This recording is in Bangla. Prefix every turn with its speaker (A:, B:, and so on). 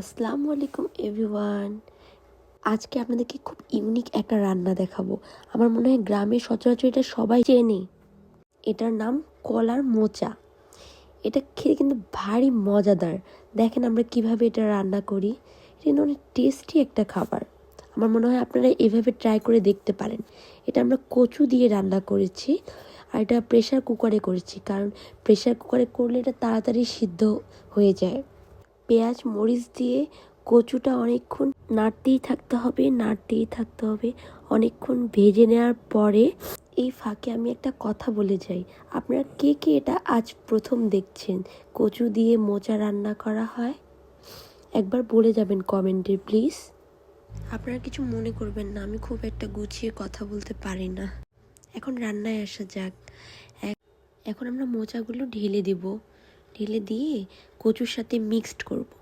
A: আসসালামু আলাইকুম এভরিওয়ান। আজকে আপনাদেরকে খুব ইউনিক একটা রান্না দেখাবো। আমার মনে হয় গ্রামে সচরাচর এটা সবাই চেনে। এটার নাম কলার মোচা। এটা খেতে কিন্তু ভারী মজাদার। দেখেন আমরা কীভাবে এটা রান্না করি। এটা কিন্তু অনেক টেস্টি একটা খাবার। আমার মনে হয় আপনারা এভাবে ট্রাই করে দেখতে পারেন। এটা আমরা কচু দিয়ে রান্না করেছি আর এটা প্রেশার কুকারে করেছি। কারণ প্রেশার কুকারে করলে এটা তাড়াতাড়ি সিদ্ধ হয়ে যায়। পেঁয়াজ, মরিচ দিয়ে কচুটা অনেকক্ষণ নাড়তেই থাকতে হবে, নাড়তেই থাকতে হবে। অনেকক্ষণ ভেজে নেওয়ার পরে এই ফাঁকে আমি একটা কথা বলে যাই। আপনারা কে কে এটা আজ প্রথম দেখছেন? কচু দিয়ে মোচা রান্না করা হয়? একবার বলে যাবেন কমেন্টে, প্লিজ। আপনারা কিছু মনে করবেন না, আমি খুব একটা গুছিয়ে কথা বলতে পারি না। এখন রান্নায় আসা যাক। এখন আমরা মোচাগুলো ঢেলে দেব। ঢেলে দিয়ে কচুর সাথে মিক্সড করব।